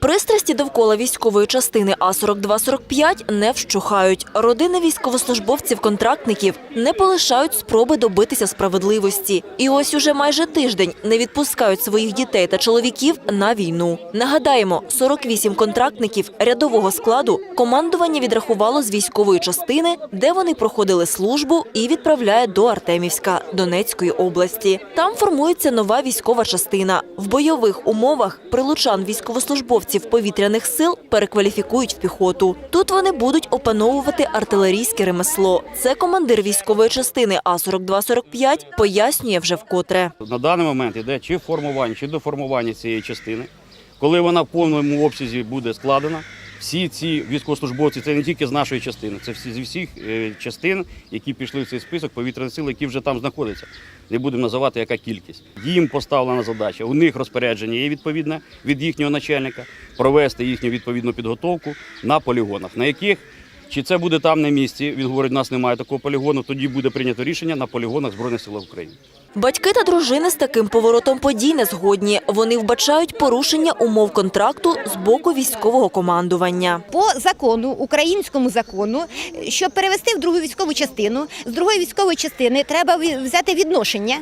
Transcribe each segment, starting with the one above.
Пристрасті довкола військової частини А-42-45 не вщухають. Родини військовослужбовців-контрактників не полишають спроби добитися справедливості. І ось уже майже тиждень не відпускають своїх дітей та чоловіків на війну. Нагадаємо, 48 контрактників рядового складу командування відрахувало з військової частини, де вони проходили службу і відправляє до Артемівська Донецької області. Там формується нова військова частина. В бойових умовах прилучан військовослужбовців повітряних сил перекваліфікують в піхоту. Тут вони будуть опановувати артилерійське ремесло. Це командир військової частини А-42-45 пояснює вже вкотре. На даний момент йде чи формування, чи доформування цієї частини. Коли вона в повному обсязі буде складена, всі ці військовослужбовці, це не тільки з нашої частини, це всі з усіх е, частин, які пішли в цей список повітряних сил, які вже там знаходяться. Не будемо називати, яка кількість. Їм поставлена задача. У них розпорядження є відповідне від їхнього начальника провести їхню відповідну підготовку на полігонах, на яких чи це буде там на місці? Він говорить, у нас немає такого полігону. Тоді буде прийнято рішення на полігонах Збройних сил України. Батьки та дружини з таким поворотом подій не згодні. Вони вбачають порушення умов контракту з боку військового командування. по закону, українському закону, щоб перевести в другу військову частину, з другої військової частини треба взяти відношення,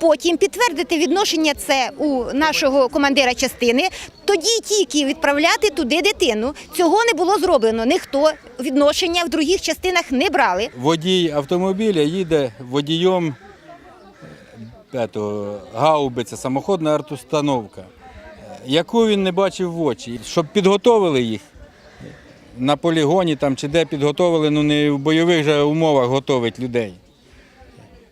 потім підтвердити відношення це у нашого командира частини, тоді тільки відправляти туди дитину. Цього не було зроблено. Ніхто відношення в других частинах не брали. Водій автомобіля їде водієм е, гаубиця, самоходна артустановка, е, яку він не бачив в очі. Щоб підготовили їх на полігоні там, чи де підготовили, ну не в бойових же умовах готовить людей.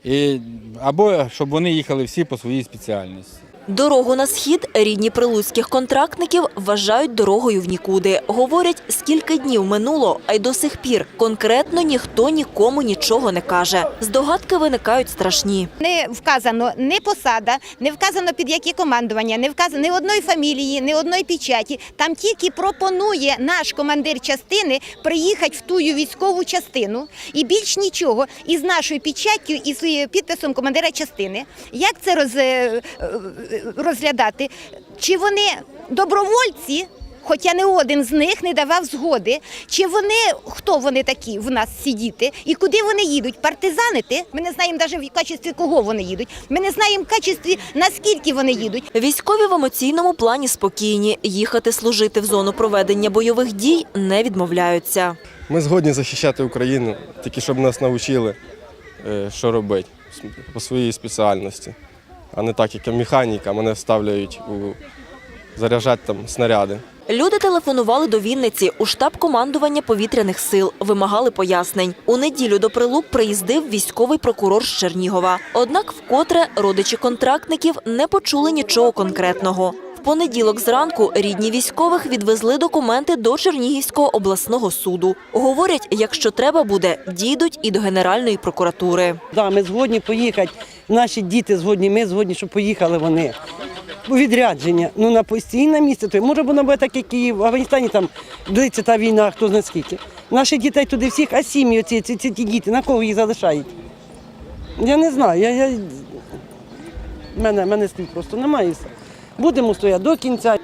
І, або щоб вони їхали всі по своїй спеціальності. Дорогу на схід рідні прилуцьких контрактників вважають дорогою в нікуди. Говорять, скільки днів минуло, а й до сих пір конкретно ніхто нікому нічого не каже. Здогадки виникають страшні. Не вказано ні посада, не вказано під які командування, не вказано ні одної фамілії, ні одної печаті. Там тільки пропонує наш командир частини приїхати в ту військову частину і більш нічого. І з нашою печаттю, і е, підписом командира частини. Як це роз, е, е, розглядати? Чи вони добровольці? Хоча не один з них не давав згоди, чи вони хто вони такі в нас ці діти, і куди вони їдуть? Партизанити? Ми не знаємо навіть в качестві кого вони їдуть. Ми не знаємо в качестві наскільки вони їдуть. Військові в емоційному плані спокійні. Їхати служити в зону проведення бойових дій не відмовляються. Ми згодні захищати Україну, тільки щоб нас навчили, е, що робити по своїй спеціальності, а не так, як механіка, мене вставляють у заряджати там снаряди. Люди телефонували до Вінниці у штаб командування повітряних сил, вимагали пояснень. У неділю до Прилук приїздив військовий прокурор з Чернігова. Однак, вкотре родичі контрактників не почули нічого конкретного. Понеділок зранку рідні військових відвезли документи до Чернігівського обласного суду. Говорять, якщо треба буде, дійдуть і до Генеральної прокуратури. Ми згодні поїхати. Наші діти згодні, ми згодні, щоб поїхали вони. Відрядження. Ну на постійне місце. То може воно буде так, як і в Афганістані там длиться та війна, хто знає скільки. Наших дітей туди всіх, а сім'ї, оці, ці, ці, ті діти, на кого їх залишають? Я не знаю. Я, я... Мене, мене слів просто немає. Будемо стояти до кінця.